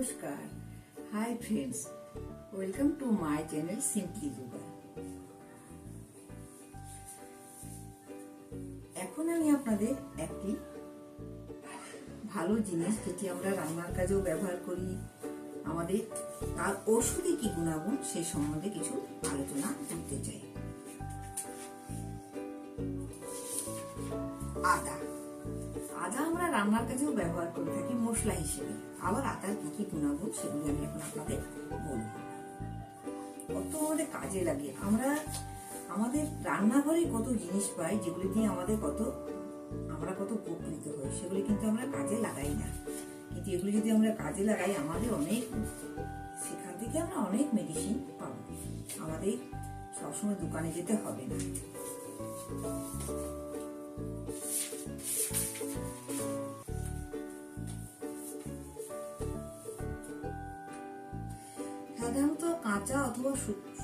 নমস্কার। Hi friends welcome to my channel simply yoga এখন আমি আপনাদের একটি ভালো জিনিস যেটি আমরা রান্নার কাজেও ব্যবহার করি, আমাদের তার ওষুধে কি গুণাগুণ সে সম্বন্ধে কিছু আলোচনা করতে চাই। আদা। আদা আমরা রান্নার কাজেও ব্যবহার করে থাকি মশলা হিসেবে। আবার আদার কি কি গুণাগুণ সেগুলো আমি এখন আপনাদের বলব। কত আমাদের কাজে লাগে। আমরা, আমাদের রান্নাঘরে কত জিনিস পাই যেগুলি দিয়ে আমাদের কত, আমরা কত উপকৃত হই, সেগুলি কিন্তু আমরা কাজে লাগাই না। কিন্তু এগুলি যদি আমরা কাজে লাগাই, আমাদের অনেক, সেখান থেকে আমরা অনেক মেডিসিন পাবো। আমাদের সবসময় দোকানে যেতে হবে না। সাধারণত কাঁচা অথবা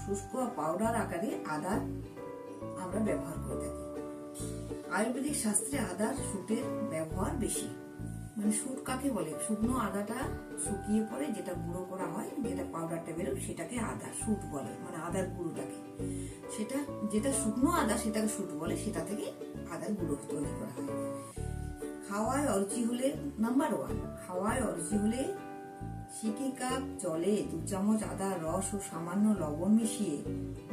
শুষ্ক পাউডার আকারে আদা আমরা ব্যবহার করে থাকি। আয়ুর্বেদিক শাস্ত্রে আদার শুটের ব্যবহার বেশি। মানে শুট কাকে বলে? শুকনো আদাটা শুকিয়ে পরে যেটা গুঁড়ো করা হয়, যেটা পাউডারটা বেরোয় সেটাকে আদা শুট বলে মানে আদার গুঁড়োটাকে। সেটা, যেটা শুকনো আদা সেটাকে শুট বলে, সেটা থেকে আদার গুঁড়ো তৈরি করা হয়। খাওয়ায় অরুচি হলে নাম্বার ওয়ান খাওয়ায় অরুচি হলে সিটি কাপ জলে দু চামচ আদা, রস ও সামান্য লবণ মিশিয়ে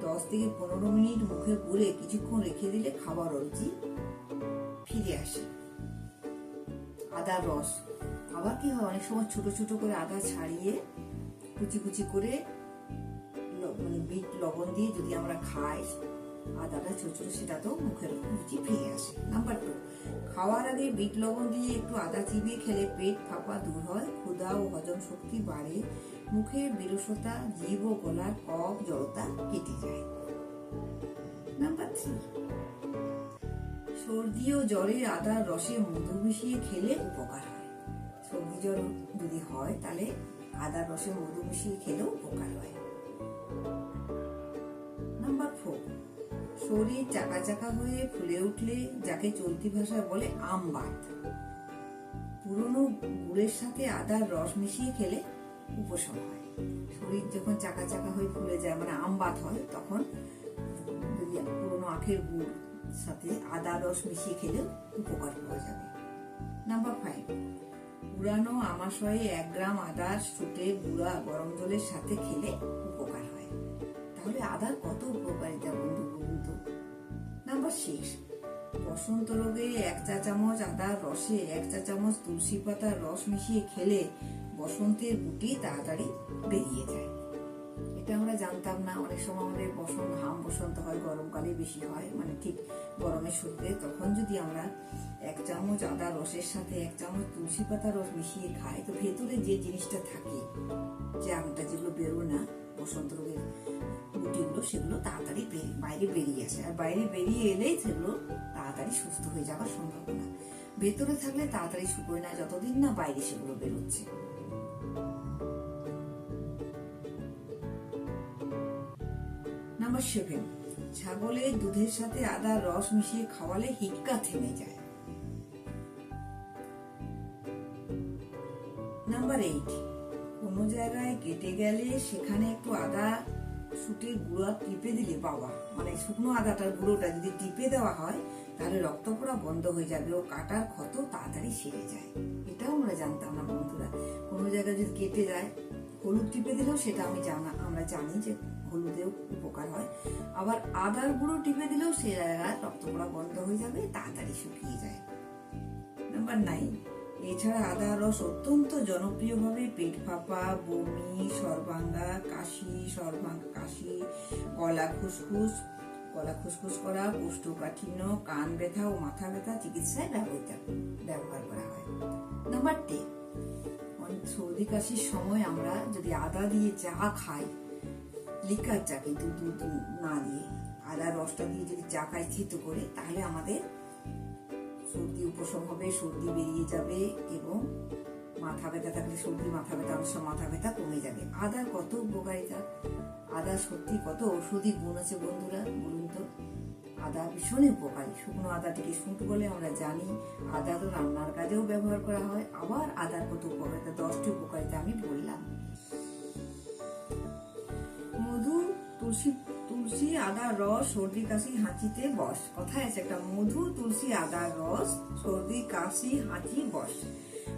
দশ থেকে পনেরো মিনিট মুখে পুরে কিছুক্ষণ রেখে দিলে খাবার অরুচি ফিরে আসে। আদার রস। আবার কি হয়? অনেক সময় ছোট ছোট করে আদা ছাড়িয়ে কুচি কুচি করে মানে বিট লবণ দিয়ে যদি আমরা খাই আদাটা ছোট ছোট, সেটাতেও মুখের রুচি ফিরে আসে। নাম্বার টু খাওয়ার আগে বিট লবণ দিয়ে একটু আদা চিবিয়ে খেলে পেট ফাঁপা দূর হয়, ক্ষুধা ও হজম শক্তি বাড়ে মুখের বিরসতা জীব ও গলার কফ জড়তা কেটে যায়। নাম্বার থ্রি সর্দি ও জ্বরে আদার রসে মধু মিশিয়ে খেলে উপকার হয়। সর্দি জ্বর যদি হয়, তাহলে আদার রসে মধু মিশিয়ে খেলেও উপকার হয়। নাম্বার ফোর শরীর চাকা চাকা হয়ে ফুলে উঠলে যাকে চলতি ভাষায় বলে আমবাত। পুরনো গুড়ের সাথে আদার রস মিশিয়ে খেলে উপশম হয়। শরীর যখন চাকা চাকা হয়ে ফুলে যায় মানে আমবাত হয়, তখন যদি পুরনো আখের গুড় সাথে আদা রস মিশিয়ে খেলে উপকার পাওয়া যাবে। নাম্বার ফাইভ পুরানো আমাশয়ে এক গ্রাম আদা শুটে গুঁড়া গরম জলের সাথে খেলে উপকার হয়। তাহলে আদার কত উপকারিতা বন্ধু বলুন নাম্বার সিক্স বসন্ত রোগে এক চা চামচ আদার রসে এক চা চামচ তুলসী পাতার রস মিশিয়ে খেলে বসন্তের গুটি তাড়াতাড়ি বেরিয়ে যায়। এটা আমরা জানতাম না। অনেক সময় আমাদের বসন্ত হাম বসন্ত হয়, গরমকালে বেশি হয়। মানে ঠিক গরমের শরীরে তখন যদি আমরা এক চামচ আদা রসের সাথে এক চামচ তুলসী পাতা রস মিশিয়ে খাই, তো ভেতরে যে জিনিসটা থাকে, যে আমটা যেগুলো বেরোয় না, বসন্ত রোগের গুটিগুলো সেগুলো তাড়াতাড়ি বাইরে বেরিয়ে আসে। আর বাইরে বেরিয়ে এলেই সেগুলো তাড়াতাড়ি সুস্থ হয়ে যাওয়ার সম্ভাবনা। ভেতরে থাকলে তাড়াতাড়ি শুকোয় না, যতদিন না বাইরে সেগুলো বেরোচ্ছে। নাম্বার সেভেন ছাগলের দুধের সাথে আদার রস মিশিয়ে খাওয়ালে হিক্কা থেমে যায়। নাম্বার এইট কোনো জায়গায় কেটে গেলে সেখানে একটু আদা শুটের গুঁড়া টিপে দিলে বাবা মানে শুকনো আদাটার গুঁড়োটা যদি টিপে দেওয়া হয়, তাহলে রক্ত পড়া বন্ধ হয়ে যাবে ও কাটার ক্ষত তাড়াতাড়ি সেরে যায়। এটাও আমরা জানতাম না বন্ধুরা। কোনো জায়গায় যদি কেটে যায়, হলুদ টিপে দিলেও সেটা আমি জানা, আমরা জানি যে হলুদেও উপকার হয়। আবার আদার গুঁড়ো টিপে দিলেও সে জায়গায় রক্ত পড়া বন্ধ হয়ে যাবে, তাড়াতাড়ি শুকিয়ে যায়। Number nine. এছাড়া আদা রস অত্যন্ত জনপ্রিয়ভাবে পেট ফাঁপা, বমি, সর্বাঙ্গা, কাশি সর্বাঙ্গা কাশি, গলা খুসখুস গলা খুসখুস করা, কোষ্ঠকাঠিন্য, কান ব্যথা ও মাথা ব্যথা চিকিৎসায় ব্যবহৃত, ব্যবহার করা হয়। নাম্বার টেন সর্দি কাশির সময় আমরা যদি আদা দিয়ে চা খাই, লিকার চা কিন্তু দুধ না দিয়ে, আদা রসটা দিয়ে যদি চা খাই থেতো করে, তাহলে আমাদের সর্দি উপশম হবে, সর্দি বেরিয়ে যাবে এবং মাথা ব্যথা থাকলে সর্দি, মাথা ব্যথা অবশ্য মাথা ব্যথা কমে যাবে। আদা কত উপকারিতা? আদা সত্যি কত ঔষধি গুণ আছে বন্ধুরা, বলুন তো? আদা ভীষণই উপকারী। শুকনো আদা থেকে শুট বলে আমরা জানি। আদা তো রান্নার কাজেও ব্যবহার করা হয়। আবার আদার কত উপকারিতা? দশটি উপকারিতা আমি বললাম। মধু, তুলসী তুলসী আদা, রস, সর্দি, কাশি, হাঁচিতে বস। কথায় আছে একটা, মধু, তুলসী, আদা, রস, সর্দি, কাশি, হাঁচি, বস।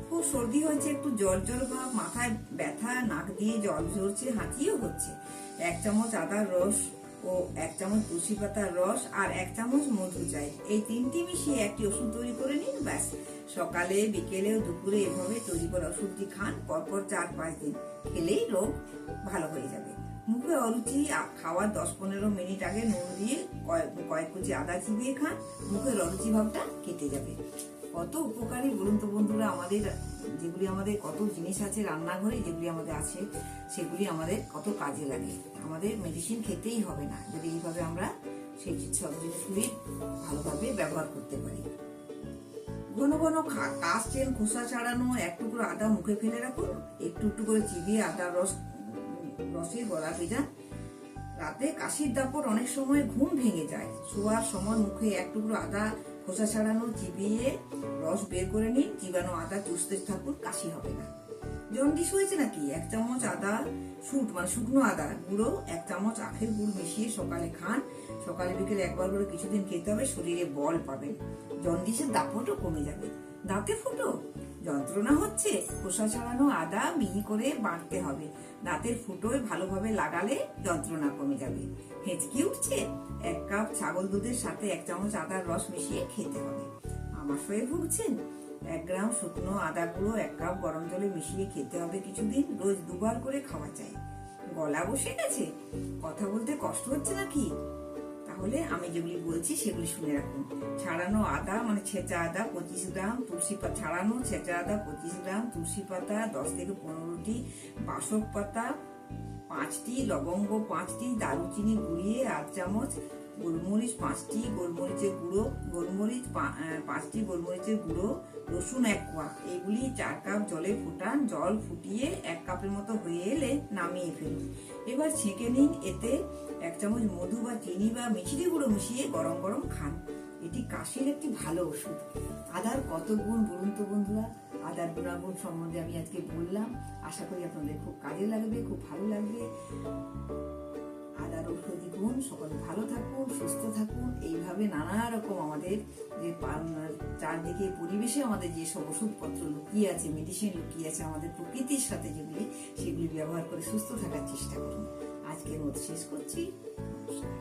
খুব সর্দি হয়েছে, একটু জল জল ভাব মাথায় ব্যথা, নাক দিয়ে জল ঝরছে, হাঁচিও হচ্ছে। এক চামচ আদার রস ও এক চামচ তুলসী পাতার রস আর এক চামচ মধু চাই। এই তিনটি মিশিয়ে একটি ওষুধ তৈরি করে নিন, ব্যাস। সকালে, বিকেলে ও দুপুরে এভাবে তৈরি করা ওষুধটি খান, পরপর চার পাঁচ দিন। খেলেই রোগ ভালো হয়ে যাবে। মুখে অরুচি খাওয়ার দশ পনেরো মিনিট আগে নুন দিয়ে কয়েক কয়েক কুচি আদা চিবিয়ে খান, মুখের অরুচি ভাবটা কেটে যাবে। কত উপকারী বলুন তো বন্ধুরা, আমাদের যেগুলি আমাদের কত জিনিস আছে রান্নাঘরে, যেগুলি আমাদের আছে, সেগুলি আমাদের কত কাজে লাগে। আমাদের মেডিসিন খেতেই হবে না, যদি এইভাবে আমরা সেই সব জিনিসগুলি ভালোভাবে ব্যবহার করতে পারি। ঘন ঘন খা- কাশছেন খোসা ছাড়ানো, এক টুকরো আদা মুখে ফেলে রাখুন, একটু একটু করে চিবিয়ে আদা রস রসে গলা ভেজান রাতে কাশির দাপট অনেক সময় ঘুম ভেঙে যায়। শোয়ার সময় মুখে এক টুকরো আদা খোসা ছাড়ানো চিবিয়ে রস বের করে নিন। চিবানো আদা চুষতে থাকুন, কাশি হবে না। জন্ডিস হয়েছে নাকি? এক চামচ আদা শুট মানে শুকনো আদা গুঁড়ো, এক চামচ আখের গুড় মিশিয়ে সকালে খান। সকালে বিকেলে একবার করে কিছুদিন খেতে হবে, শরীরে বল পাবেন। জন্ডিসের দাপটও কমে যাবে। দাঁতে ফুটো? যন্ত্রণা হচ্ছে, খোসা ছাড়ানো আদা মিহি করে বাটতে হবে। দাঁতের ফুটোয় ভালোভাবে লাগালে যন্ত্রণা কমে যাবে। হেঁচকি উঠছে, এক কাপ ছাগল দুধের সাথে এক চামচ আদার রস মিশিয়ে খেতে হবে। আমার আমাশয়ে ভুগছেন? এক গ্রাম শুকনো আদা গুঁড়ো এক কাপ গরম জলে মিশিয়ে খেতে হবে কিছুদিন, রোজ দুবার করে খাওয়া চাই গলা বসে গেছে? কথা বলতে কষ্ট হচ্ছে নাকি? তাহলে আমি যেগুলি বলছি সেগুলি শুনে রাখুন। ছাড়ানো আদা মানে ছেঁচা আদা পঁচিশ গ্রাম, তুলসী পাতা, ছাড়ানো ছেঁচা আদা পঁচিশ গ্রাম, তুলসী পাতা দশ থেকে পনেরোটি, বাসক পাতা পাঁচটি, লবঙ্গ পাঁচটি, দারুচিনি গুঁড়িয়ে আধ চামচ গোলমরিচ পাঁচটি, গোলমরিচের গুঁড়ো, গোলমরিচ পাঁচটি, গোলমরিচের গুঁড়ো, রসুন এক কোয়া। এগুলি চার কাপ জলে ফুটান, জল ফুটিয়ে এক কাপের মতো হয়ে এলে নামিয়ে ফেলুন। এবার ছেঁকে নিন এতে এক চামচ মধু বা চিনি বা মিষ্টি গুঁড়ো মিশিয়ে গরম গরম খান। এটি কাশির একটি ভালো ওষুধ। আদার কত গুণ বলুন তো বন্ধুরা? আদার গুণাগুণ সম্বন্ধে আমি আজকে বললাম। আশা করি আপনাদের খুব কাজে লাগবে, খুব ভালো লাগবে। আদার ঔষধি দেখুন সকলে ভালো থাকুন, সুস্থ থাকুন। এইভাবে নানা রকম আমাদের যে চারদিকে পরিবেশে আমাদের যে সব ওষুধপত্র লুকিয়ে আছে মেডিসিন লুকিয়ে আছে, আমাদের প্রকৃতির সাথে যেগুলি, সেগুলি ব্যবহার করে সুস্থ থাকার চেষ্টা করুন। আজকের মতো শেষ করছি। নমস্কার।